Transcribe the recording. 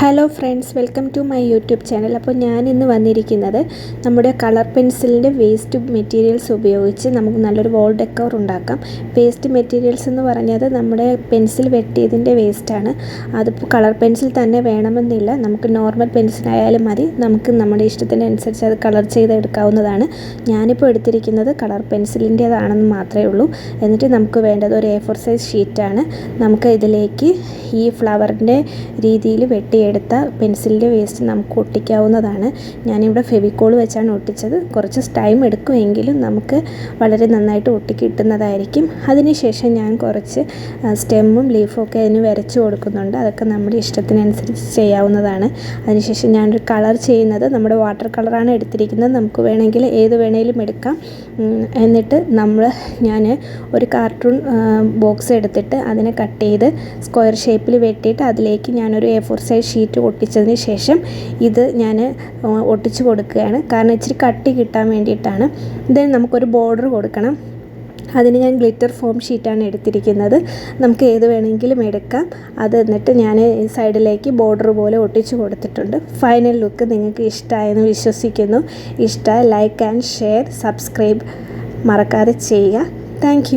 Hello friends welcome to my YouTube channel അപ്പോൾ ഞാൻ ഇന്ന് വന്നിരിക്കുന്നത് നമ്മുടെ കളർ പെൻസിലിന്റെ വേസ്റ്റ് മെറ്റീരിയൽസ് ഉപയോഗിച്ച് നമുക്ക് നല്ലൊരു വോൾ ഡെക്കോർ ഉണ്ടാക്കാം. വേസ്റ്റ് മെറ്റീരിയൽസ് എന്ന് പറഞ്ഞത് നമ്മുടെ പെൻസിൽ വെട്ടിയതിന്റെ വേസ്റ്റാണ് അതിപ്പോൾ കളർ പെൻസിൽ തന്നെ വേണമെന്നില്ല. നമുക്ക് നോർമൽ പെൻസിലായാലും മതി. നമുക്ക് നമ്മുടെ ഇഷ്ടത്തിനനുസരിച്ച് അത് കളർ ചെയ്തെടുക്കാവുന്നതാണ്. ഞാനിപ്പോൾ എടുത്തിരിക്കുന്നത് കളർ പെൻസിലിന്റേതാണെന്ന് മാത്രമേ ഉള്ളൂ. എന്നിട്ട് നമുക്ക് വേണ്ടത് ഒരു എ ഫോർ സൈസ് ഷീറ്റാണ് നമുക്ക് ഇതിലേക്ക് ഈ ഫ്ലവറിന്റെ രീതിയിൽ വെട്ടിയെടുത്ത പെൻസിലിന്റെ വേസ്റ്റ് നമുക്ക് ഒട്ടിക്കാവുന്നതാണ്. ഞാനിവിടെ ഫെവിക്കോൾ വെച്ചാണ് ഒട്ടിച്ചത്. കുറച്ച് ടൈം എടുക്കുമെങ്കിലും നമുക്ക് വളരെ നന്നായിട്ട് ഒട്ടി കിട്ടുന്നതായിരിക്കും. അതിനുശേഷം ഞാൻ കുറച്ച് സ്റ്റെമ്മും ലീഫും ഒക്കെ അതിന് വരച്ച് കൊടുക്കുന്നുണ്ട്. അതൊക്കെ നമ്മുടെ ഇഷ്ടത്തിനനുസരിച്ച് ചെയ്യാവുന്നതാണ്. അതിനുശേഷം ഞാനൊരു കളർ ചെയ്യുന്നത് നമ്മുടെ വാട്ടർ കളറാണ് എടുത്തിരിക്കുന്നത്. നമുക്ക് വേണമെങ്കിൽ ഏത് വേണേലും എടുക്കാം. എന്നിട്ട് നമ്മൾ ഞാൻ ഒരു കാർട്ടൂൺ ബോക്സ് എടുത്തിട്ട് അതിനെ കട്ട് ചെയ്ത് സ്ക്വയർ ഷേപ്പിൽ വെട്ടിയിട്ട് അതിലേക്ക് ഞാനൊരു എ ഫോർ സൈസ് ഷീറ്റ് ഒട്ടിച്ചതിന് ശേഷം ഇത് ഞാൻ ഒട്ടിച്ച് കൊടുക്കുകയാണ്. കാരണം ഇച്ചിരി കട്ടി കിട്ടാൻ വേണ്ടിയിട്ടാണ്. ദെൻ നമുക്കൊരു ബോർഡർ കൊടുക്കണം. അതിന് ഞാൻ ഗ്ലിറ്റർ ഫോം ഷീറ്റാണ് എടുത്തിരിക്കുന്നത്. നമുക്ക് ഏത് വേണമെങ്കിലും എടുക്കാം. അത് എന്നിട്ട് ഞാൻ സൈഡിലേക്ക് ബോർഡർ പോലെ ഒട്ടിച്ചു കൊടുത്തിട്ടുണ്ട്. ഫൈനൽ ലുക്ക് നിങ്ങൾക്ക് ഇഷ്ടമായെന്ന് വിശ്വസിക്കുന്നു. ഇഷ്ട ലൈക്ക് ആൻഡ് ഷെയർ സബ്സ്ക്രൈബ് മറക്കാതെ ചെയ്യുക. താങ്ക്